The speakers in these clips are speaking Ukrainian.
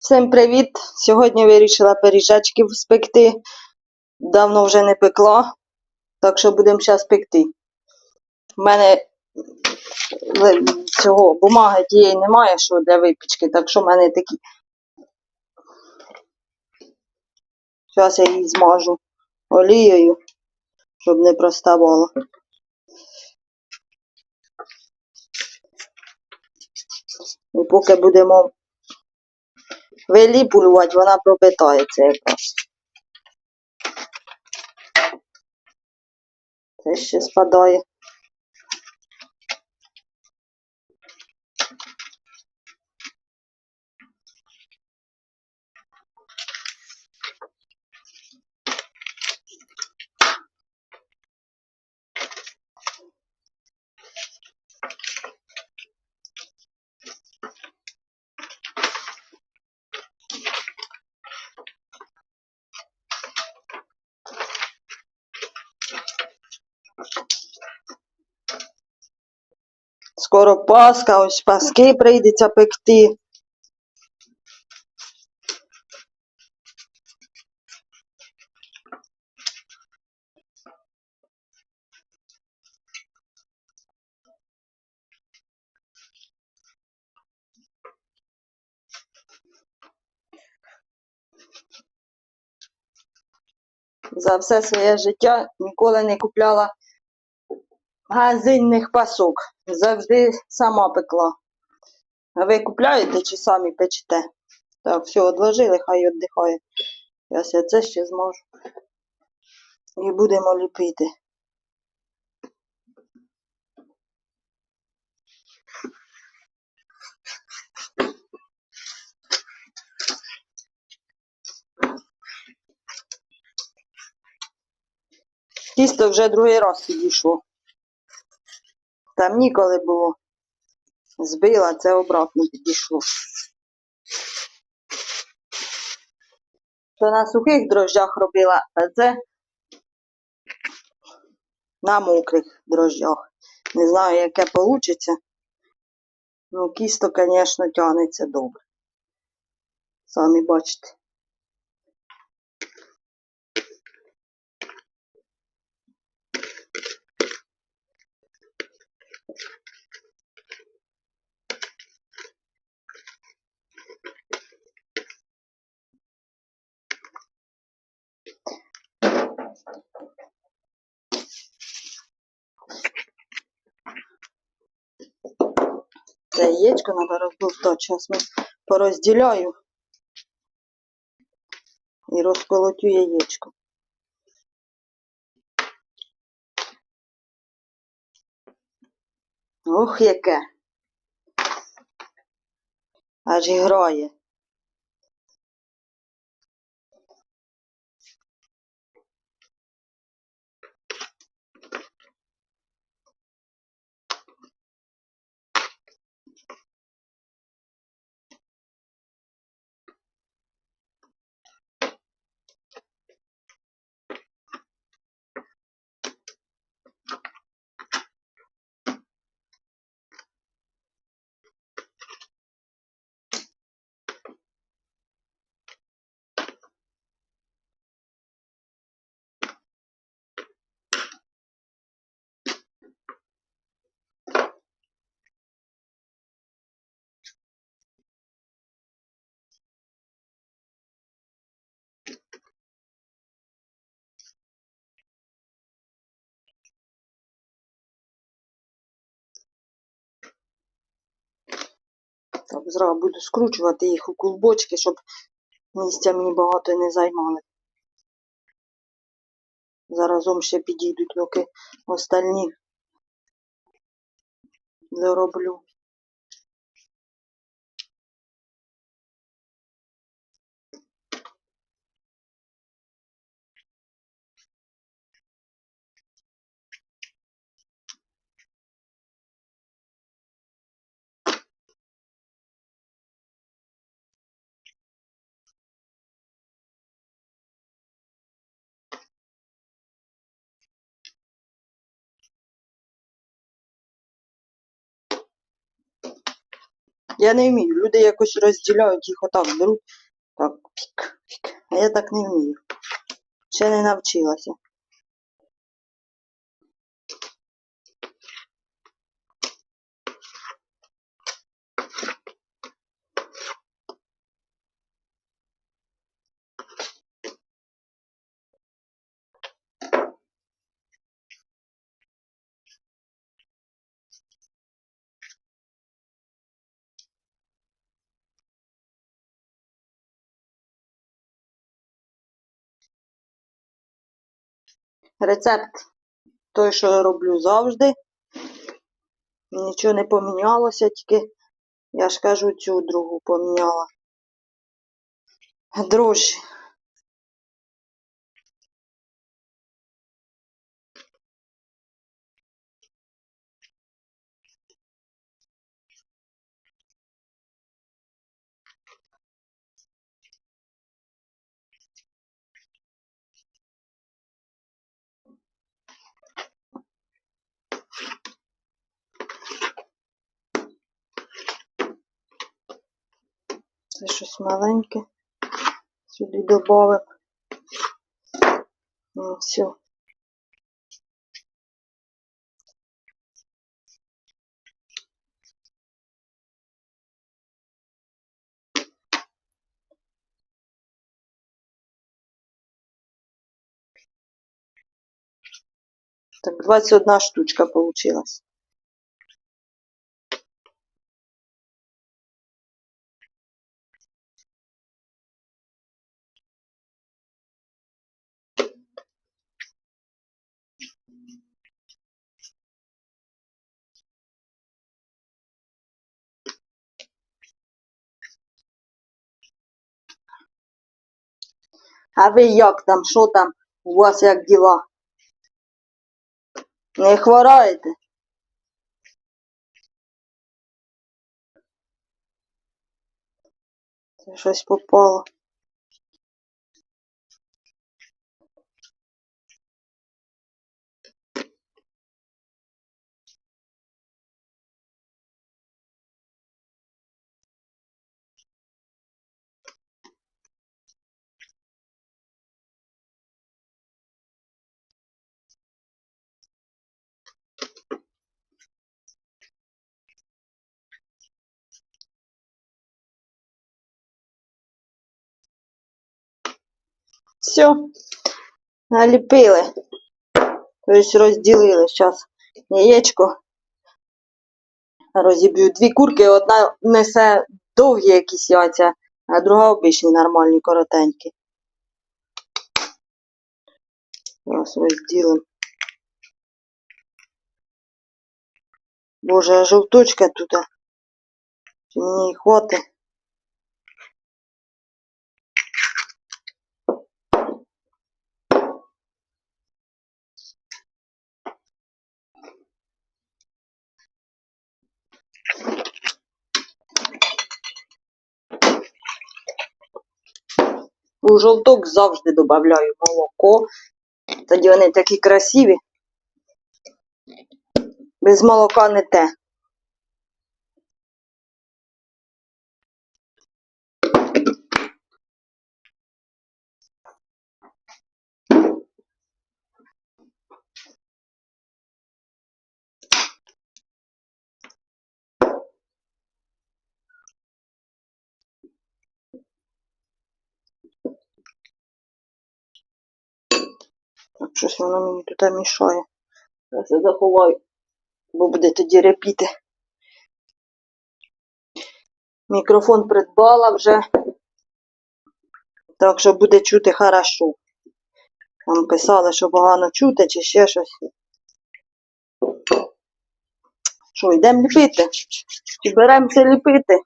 Всім привіт! Сьогодні вирішила пиріжечків спекти. Давно вже не пекла, так що будемо зараз пекти. У мене цього бумаги тієї немає, що для випічки, так що в мене такі. Зараз я її змажу олією, щоб не проставало. І поки будемо виліпулювати, вона пропитається якраз. Це ще спадає. Пасха, ось паски прийдеться пекти. За все своє життя ніколи не купляла магазинних пасок. Завжди сама пекла. А ви купляєте чи самі печете? Так, все, одложили, хай віддихає. Зараз я це ще зможу. І будемо ліпити. Тісто вже другий раз підійшло. Там ніколи було. Збила, це обратно підійшло. То на сухих дрожжах робила, а це на мокрих дрожжах. Не знаю, яке вийде. Ну, кісто, звісно, тягнеться добре. Самі бачите. Це яєчко треба розбовтати. Зараз ми порозділяю і розколотю яєчко. Ох, яке. Аж і грає. Так, зразу буду скручувати їх у клубочки, щоб місця мені багато не займали. Заразом ще підійдуть, доки остальні зароблю. Я не вмію. Люди якось розділяють їх отак беруть. Так, пік, пік. А я так не вмію. Ще не навчилася. Рецепт той, що я роблю завжди. Нічого не помінялося, тільки я ж кажу, цю другу поміняла. Дрожжі. Це щось маленьке. Сюди додав. Ну, все. Так, 21 штучка получилась. А ви як там? Що там? У вас як діла? Не хвораєте? Це щось попало. Все. Наліпили. Тобто розділили. Зараз яєчко. Розіб'ю дві курки, одна несе довгі якісь яйця, а друга обичні нормальні, коротенькі. Зараз розділимо. Боже, а жовточка тут. Чи мені хватить? У жовток завжди додаю молоко. Тоді вони такі красиві. Без молока не те. Щось воно мені тут мішає. Я заховаю, бо буде тоді репіти. Мікрофон придбала вже. Так що буде чути хорошо. Там писали, що погано чути чи ще щось. Що, йдемо ліпити? Чи беремося ліпити?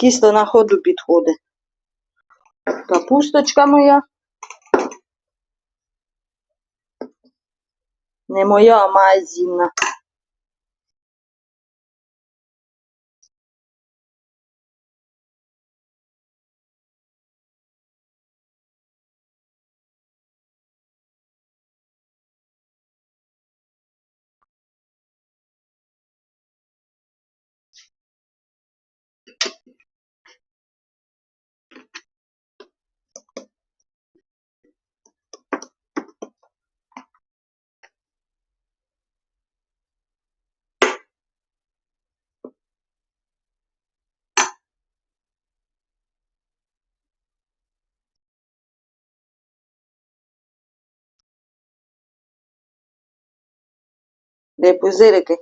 Кисло на ходу підходить. Капусточка моя. Не моя, а магазинна. depois pois é que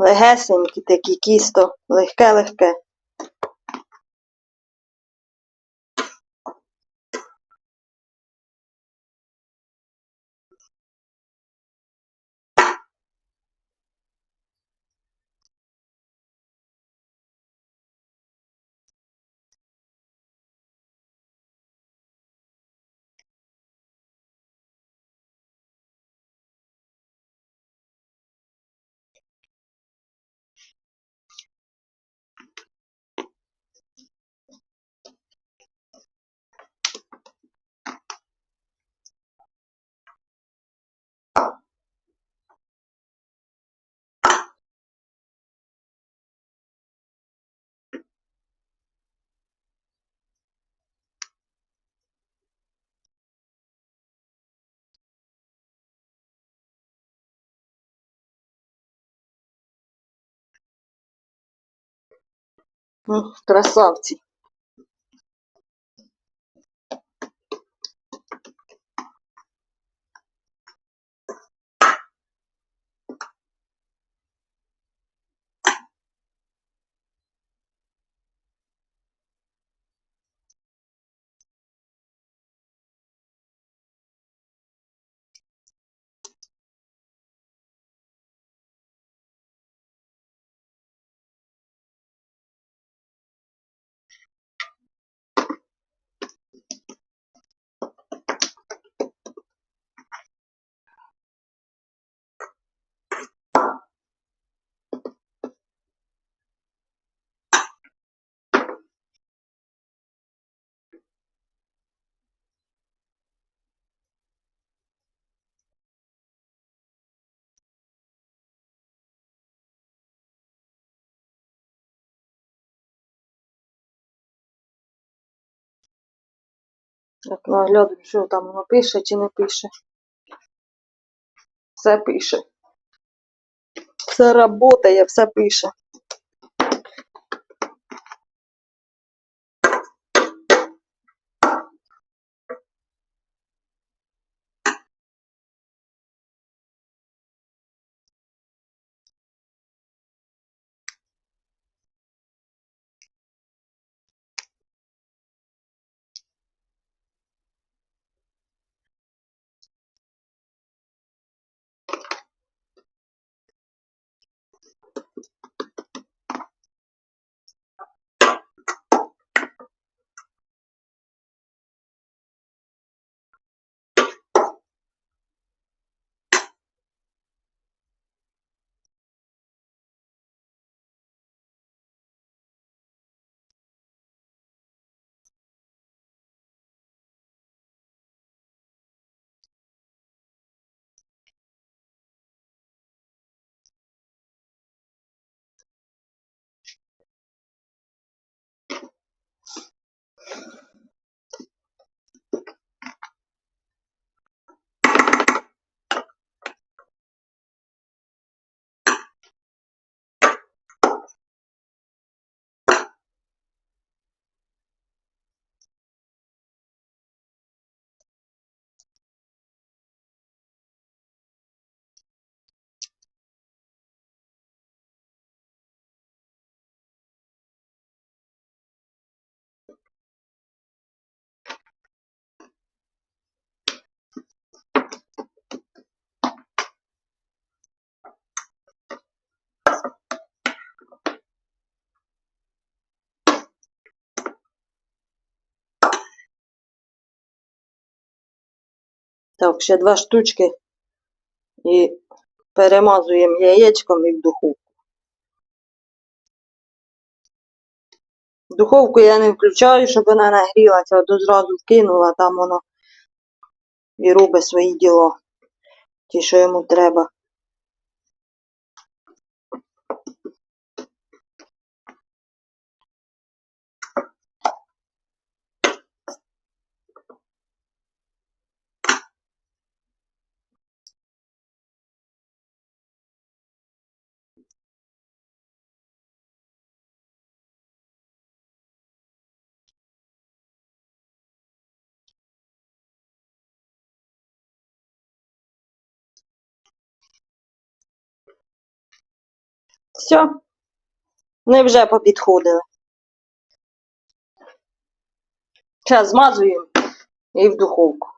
Легесенькі такі кісто, легке-легке. Красавці. Так, нагляду, що там воно пише чи не пише. Все пише. Все работає, все пише. Так, ще два штучки. І перемазуємо яєчком і в духовку. Духовку я не включаю, щоб вона нагрілася, а то зразу вкинула, там воно і робить свої діло. Ті, що йому треба. Все. Вони вже попідходили. Зараз змазуємо і в духовку.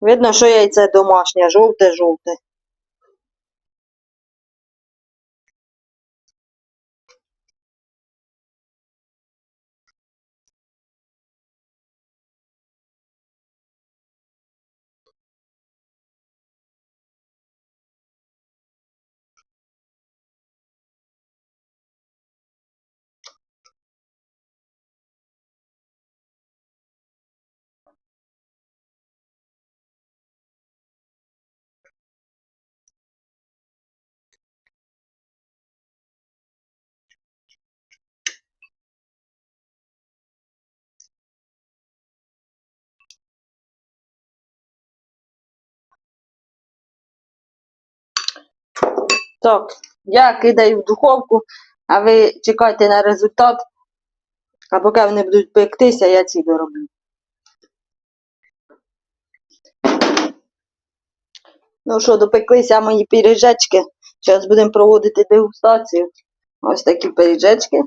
Видно, що яйце домашнє, жовте-жовте. Так, я кидаю в духовку, а ви чекайте на результат. А поки вони будуть пектися, я ці дороблю. Ну що, допеклися мої пиріжечки. Зараз будемо проводити дегустацію. Ось такі пиріжечки.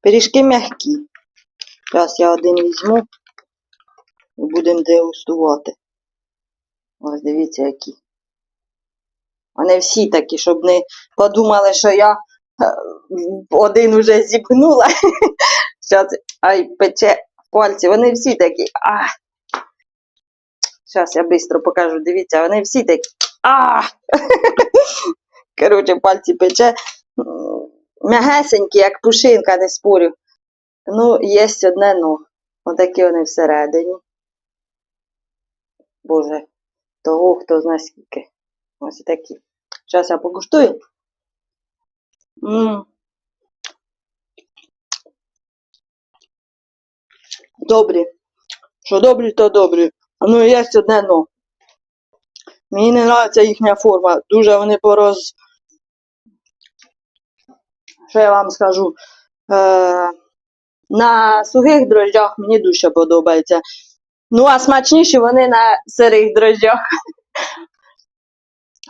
Пиріжки м'які. Зараз я один візьму будемо дегустувати. Ось дивіться, які. Вони всі такі, щоб не подумали, що я е, один уже зіпхнула. Зараз, ай, пече пальці. Вони всі такі. А. Зараз я швидко покажу. Дивіться, вони всі такі. А. Коротше, пальці пече. М'ягесенькі, як пушинка, не спорю. Ну, є одне ну. Отакі вони всередині. Боже, того, хто знає скільки. Ось такі. Зараз я покуштую. М. Добрі. Що добрі, то добрі. Ну, і є одне но. Мені не подобається їхня форма. Дуже вони пороз. Що я вам скажу? Е... На сухих дрожжах мені дуже подобається. Ну, а смачніші вони на сирих дрожжах.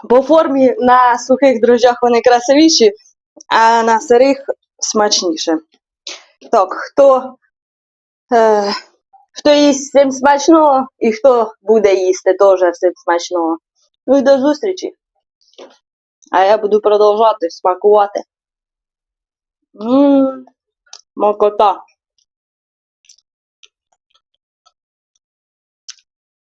По формі на сухих дрожжах вони красивіші, а на сирих смачніше. Так, хто, е, хто їсть всім смачного і хто буде їсти теж всім смачного. Ну і до зустрічі. А я буду продовжувати смакувати. Ммм, макота.